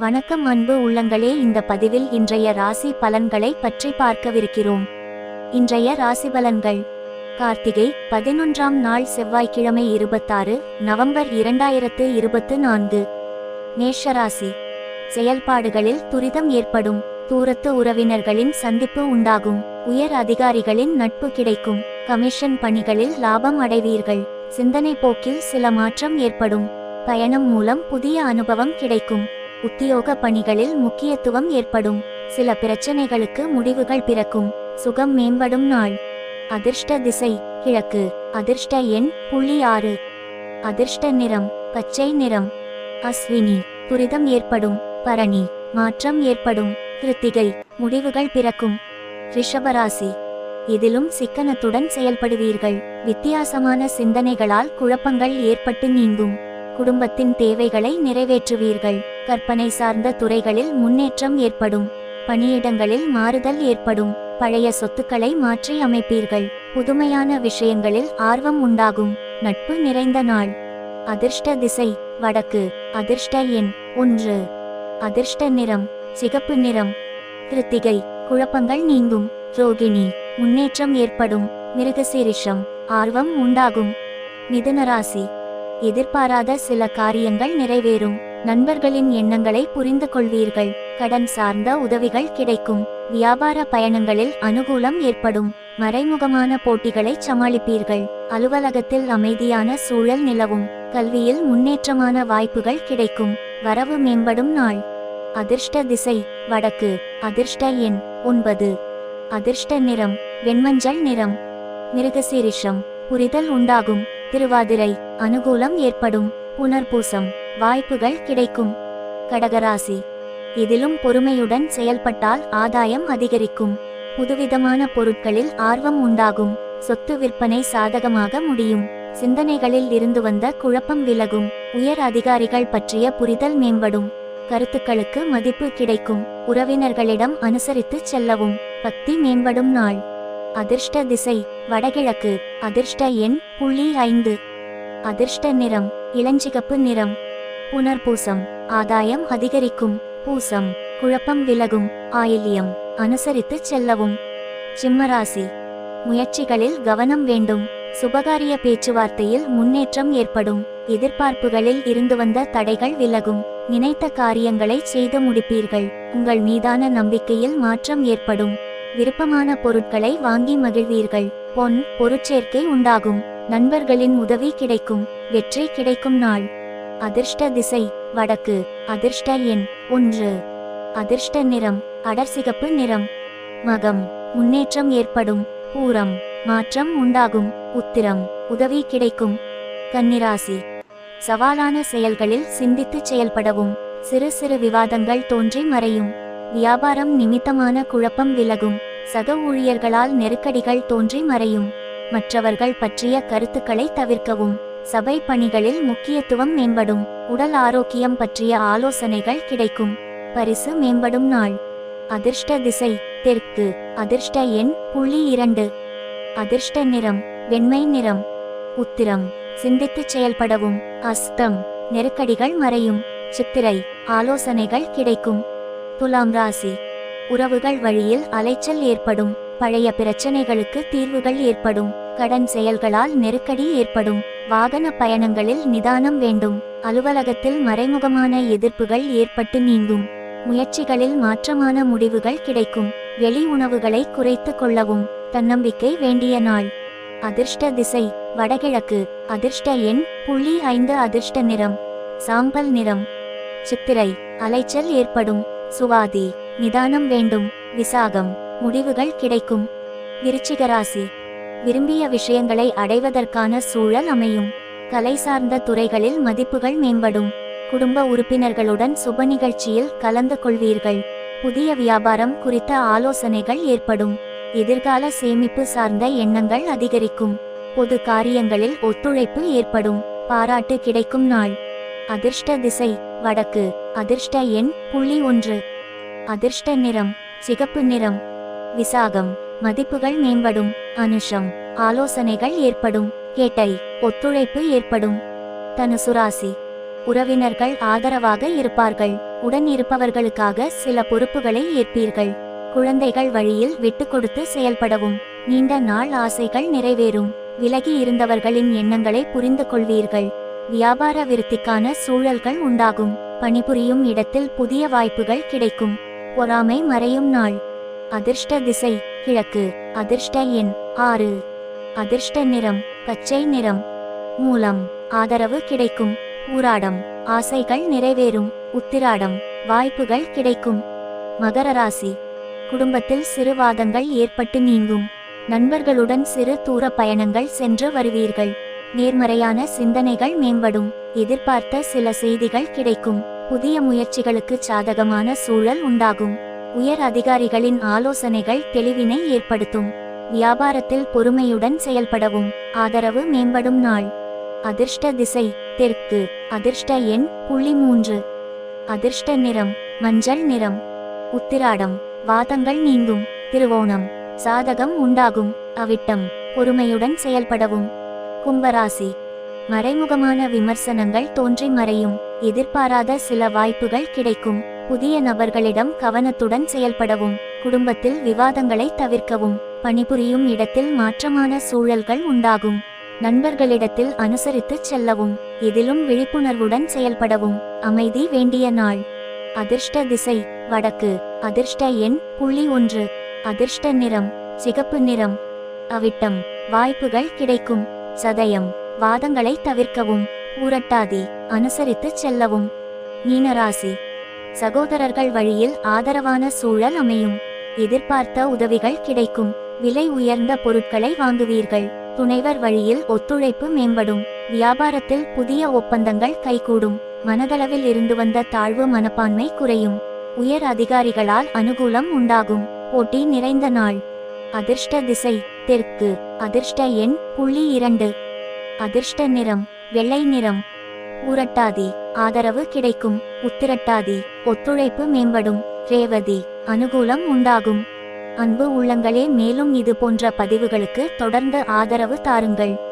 வணக்கம் அன்பு உள்ளங்களே இந்த பதிவில் இன்றைய ராசி பலன்களை பற்றி பார்க்கவிருக்கிறோம். இன்றைய ராசி பலன்கள். கார்த்திகை பதினொன்றாம் நாள் செவ்வாய்க்கிழமை இருபத்தாறு நவம்பர் இரண்டாயிரத்து இருபத்து நான்கு. மேஷராசி. செயல்பாடுகளில் துரிதம் ஏற்படும். தூரத்து உறவினர்களின் சந்திப்பு உண்டாகும். உயர் அதிகாரிகளின் நட்பு கிடைக்கும். கமிஷன் பணிகளில் லாபம் அடைவீர்கள். சிந்தனை போக்கில் சில மாற்றம் ஏற்படும். பயணம் மூலம் புதிய அனுபவம் கிடைக்கும். உத்தியோக பணிகளில் முக்கியத்துவம் ஏற்படும். சில பிரச்சனைகளுக்கு முடிவுகள் பிறக்கும். சுகம் மேம்படும் நாள். அதிர்ஷ்ட திசை கிழக்கு. அதிர்ஷ்ட எண் புள்ளி ஆறு. அதிர்ஷ்ட நிறம் பச்சை நிறம். அஸ்வினி துரிதம் ஏற்படும். பரணி மாற்றம் ஏற்படும். கிருத்திகை முடிவுகள் பிறக்கும். ரிஷபராசி. இதிலும் சிக்கனத்துடன் செயல்படுவீர்கள். வித்தியாசமான சிந்தனைகளால் குழப்பங்கள் ஏற்பட்டு நீங்கும். குடும்பத்தின் தேவைகளை நிறைவேற்றுவீர்கள். கற்பனை சார்ந்த துறைகளில் முன்னேற்றம் ஏற்படும். பணியிடங்களில் மாறுதல் ஏற்படும். பழைய சொத்துக்களை மாற்றி அமைப்பீர்கள். புதுமையான விஷயங்களில் ஆர்வம் உண்டாகும். நட்பு நிறைந்த நாள். அதிர்ஷ்ட திசை. வடக்கு. அதிர்ஷ்ட எண். ஒன்று. அதிர்ஷ்ட நிறம். சிகப்பு நிறம். கிருத்திகை. குழப்பங்கள் நீங்கும். ரோகிணி. முன்னேற்றம் ஏற்படும். மிருகசீரிஷம். ஆர்வம் உண்டாகும். மிதுனராசி. எதிர்பாராத சில காரியங்கள் நிறைவேறும். நண்பர்களின் எண்ணங்களை புரிந்து கொள்வீர்கள். கடன் சார்ந்த உதவிகள் கிடைக்கும். வியாபார பயணங்களில் அனுகூலம் ஏற்படும். மறைமுகமான போட்டிகளை சமாளிப்பீர்கள். அலுவலகத்தில் அமைதியான சூழல் நிலவும். கல்வியில் முன்னேற்றமான வாய்ப்புகள் கிடைக்கும். வரவு மேம்படும் நாள். அதிர்ஷ்ட திசை. வடக்கு. அதிர்ஷ்ட எண். ஒன்பது. அதிர்ஷ்ட நிறம். வெண்மஞ்சள் நிறம். மிருகசீரிஷம். புரிதல் உண்டாகும். திருவாதிரை அனுகூலம் ஏற்படும். புனர்பூசம் வாய்ப்புகள் கிடைக்கும். கடகராசி இதிலும் பொறுமையுடன் செயல்பட்டால் ஆதாயம் அதிகரிக்கும். புதுவிதமான பொருட்களில் ஆர்வம் உண்டாகும். சொத்து விற்பனை சாதகமாக முடியும். சிந்தனைகளில் இருந்து வந்த குழப்பம் விலகும். உயர் அதிகாரிகள் பற்றிய புரிதல் மேம்படும். கருத்துக்களுக்கு மதிப்பு கிடைக்கும். உறவினர்களிடம் அனுசரித்து செல்லவும். பக்தி மேம்படும் நாள். அதிர்ஷ்ட திசை வடகிழக்கு அதிர்ஷ்ட எண் புள்ளி ஐந்து. அதிர்ஷ்ட நிறம் இளஞ்சிகப்பு நிறம். புனர்பூசம் ஆதாயம் அதிகரிக்கும். பூசம் குழப்பம் விலகும். ஆயில்யம் அனுசரித்து செல்லவும். சிம்மராசி முயற்சிகளில் கவனம் வேண்டும். சுபகாரிய பேச்சுவார்த்தையில் முன்னேற்றம் ஏற்படும். எதிர்பார்ப்புகளில் இருந்து வந்த தடைகள் விலகும். நினைத்த காரியங்களை செய்து முடிப்பீர்கள். உங்கள் மீதான நம்பிக்கையில் மாற்றம் ஏற்படும். விருப்பமான பொருட்களை வாங்கி மகிழ்வீர்கள். பொன் பொருட்சேர்க்கை உண்டாகும். நண்பர்களின் உதவி கிடைக்கும். வெற்றி கிடைக்கும் நாள். அதிர்ஷ்ட திசை வடக்கு. அதிர்ஷ்ட எண் ஒன்று. அதிர்ஷ்ட நிறம் அடர்சிகப்பு நிறம். மகம் முன்னேற்றம் ஏற்படும். பூரம் மாற்றம் உண்டாகும். உத்திரம் உதவி கிடைக்கும். கன்னிராசி. சவாலான செயல்களில் சிந்தித்து செயல்படவும். சிறு சிறு விவாதங்கள் தோன்றி மறையும். வியாபாரம் நிமித்தமான குழப்பம் விலகும். சக ஊழியர்களால் நெருக்கடிகள் தோன்றி மறையும். மற்றவர்கள் பற்றிய கருத்துக்களை தவிர்க்கவும். சபை பணிகளில் முக்கியத்துவம் மேம்படும். உடல் ஆரோக்கியம் பற்றிய ஆலோசனைகள் கிடைக்கும். பரிசு மேம்படும் நாள். அதிர்ஷ்ட திசை தெற்கு. அதிர்ஷ்ட எண் புள்ளி இரண்டு. அதிர்ஷ்ட நிறம் வெண்மை நிறம். உத்திரம் சிந்தித்து செயல்படவும். அஸ்தம் நெருக்கடிகள் மறையும். சித்திரை ஆலோசனைகள் கிடைக்கும். துலாம் ராசி. உறவுகள் வழியில் அலைச்சல் ஏற்படும். பழைய பிரச்சனைகளுக்கு தீர்வுகள் ஏற்படும். கடன் செயல்களால் நெருக்கடி ஏற்படும். வாகன பயணங்களில் நிதானம் வேண்டும். அலுவலகத்தில் மறைமுகமான எதிர்ப்புகள் ஏற்பட்டு நீங்கும். முயற்சிகளில் மாற்றமான முடிவுகள் கிடைக்கும். வெளி உணவுகளை குறைத்து கொள்ளவும் தன்னம்பிக்கை வேண்டிய நாள். அதிர்ஷ்ட திசை வடகிழக்கு. அதிர்ஷ்ட எண் புள்ளி ஐந்து அதிர்ஷ்ட நிறம். சாம்பல் நிறம். சித்திரை அலைச்சல் ஏற்படும். சுவாதி நிதானம் வேண்டும் விசாகம் முடிவுகள் கிடைக்கும். விருச்சிகராசி விரும்பிய விஷயங்களை அடைவதற்கான சூழல் அமையும். கலை சார்ந்த துறைகளில் மதிப்புகள் மேம்படும். குடும்ப உறுப்பினர்களுடன் சுப நிகழ்ச்சியில் கலந்து கொள்வீர்கள். புதிய வியாபாரம் குறித்த ஆலோசனைகள் ஏற்படும். எதிர்கால சேமிப்பு சார்ந்த எண்ணங்கள் அதிகரிக்கும். பொது காரியங்களில் ஒத்துழைப்பு ஏற்படும். பாராட்டு கிடைக்கும் நாள். அதிர்ஷ்ட திசை வடக்கு. அதிர்ஷ்ட எண் புள்ளி ஒன்று. அதிர்ஷ்ட நிறம் சிகப்பு நிறம். விசாகம் மதிப்புகள் மேம்படும். அனுஷம் ஆலோசனைகள் ஏற்படும். கேட்டை ஒத்துழைப்பு ஏற்படும். தனுசுராசி உறவினர்கள் ஆதரவாக இருப்பார்கள். உடன் இருப்பவர்களுக்காக சில பொறுப்புகளை ஏற்பீர்கள். குழந்தைகள் வழியில் விட்டு கொடுத்து செயல்படவும். நீண்ட நாள் ஆசைகள் நிறைவேறும். விலகி இருந்தவர்களின் எண்ணங்களை புரிந்து கொள்வீர்கள். வியாபார விருத்திக்கான சூழல்கள் உண்டாகும். பணிபுரியும் இடத்தில் புதிய வாய்ப்புகள் கிடைக்கும். பொறாமை மறையும் நாள். அதிர்ஷ்ட திசை கிழக்கு. அதிர்ஷ்ட எண் ஆறு. அதிர்ஷ்ட நிறம் பச்சை நிறம். மூலம் ஆதரவு கிடைக்கும். ஊராடம் ஆசைகள் நிறைவேறும். உத்திராடம் வாய்ப்புகள் கிடைக்கும். மகர ராசி குடும்பத்தில் சிறு வாதங்கள் ஏற்பட்டு நீங்கும். நண்பர்களுடன் சிறு தூர பயணங்கள் சென்று வருவீர்கள். நேர்மறையான சிந்தனைகள் மேம்படும். எதிர்பார்த்த சில செய்திகள் கிடைக்கும். புதிய முயற்சிகளுக்கு சாதகமான சூழல் உண்டாகும். உயர் அதிகாரிகளின் ஆலோசனைகள் தெளிவினை ஏற்படுத்தும். வியாபாரத்தில் பொறுமையுடன் செயல்படவும். ஆதரவு மேம்படும் நாள். அதிர்ஷ்ட திசை தெற்கு. அதிர்ஷ்ட எண் புள்ளி மூன்று. அதிர்ஷ்ட நிறம் மஞ்சள் நிறம். உத்திராடம் வாதங்கள் நீங்கும். திருவோணம் சாதகம் உண்டாகும். அவிட்டம் பொறுமையுடன் செயல்படவும். கும்பராசி மறைமுகமான விமர்சனங்கள் தோன்றி மறையும். எதிர்பாராத சில வாய்ப்புகள் கிடைக்கும். புதிய நபர்களிடம் கவனத்துடன் செயல்படவும். குடும்பத்தில் விவாதங்களை தவிர்க்கவும். பணிபுரியும் இடத்தில் மாற்றமான சூழல்கள் உண்டாகும். நண்பர்களிடத்தில் அனுசரித்து செல்லவும். இதிலும் விழிப்புணர்வுடன் செயல்படவும். அமைதி வேண்டிய நாள். அதிர்ஷ்ட திசை. வடக்கு. அதிர்ஷ்ட எண். புள்ளி ஒன்று. அதிர்ஷ்ட நிறம். சிகப்பு நிறம். அவிட்டம். வாய்ப்புகள் கிடைக்கும். சதயம். வாதங்களை தவிர்க்கவும் ஊரட்டாதி அனுசரித்து செல்லவும். மீனராசி சகோதரர்கள் வழியில் ஆதரவான சூழல் அமையும். எதிர்பார்த்த உதவிகள் கிடைக்கும். விலை உயர்ந்த பொருட்களை வாங்குவீர்கள். துணைவர் வழியில் ஒத்துழைப்பு மேம்படும். வியாபாரத்தில் புதிய ஒப்பந்தங்கள் கைகூடும். மனதளவில் இருந்து வந்த தாழ்வு மனப்பான்மை குறையும். உயர் அதிகாரிகளால் அனுகூலம் உண்டாகும். போட்டி நிறைந்த நாள். அதிர்ஷ்ட திசை தெற்கு. அதிர்ஷ்ட எண் புள்ளி இரண்டு. அதிர்ஷ்ட நிறம் வெள்ளை நிறம். ஊரட்டாதி ஆதரவு கிடைக்கும். உத்திரட்டாதி ஒத்துழைப்பு மேம்படும். ரேவதி அனுகூலம் உண்டாகும். அன்பு உள்ளங்களே மேலும் இது போன்ற பதிவுகளுக்கு தொடர்ந்து ஆதரவு தாருங்கள்.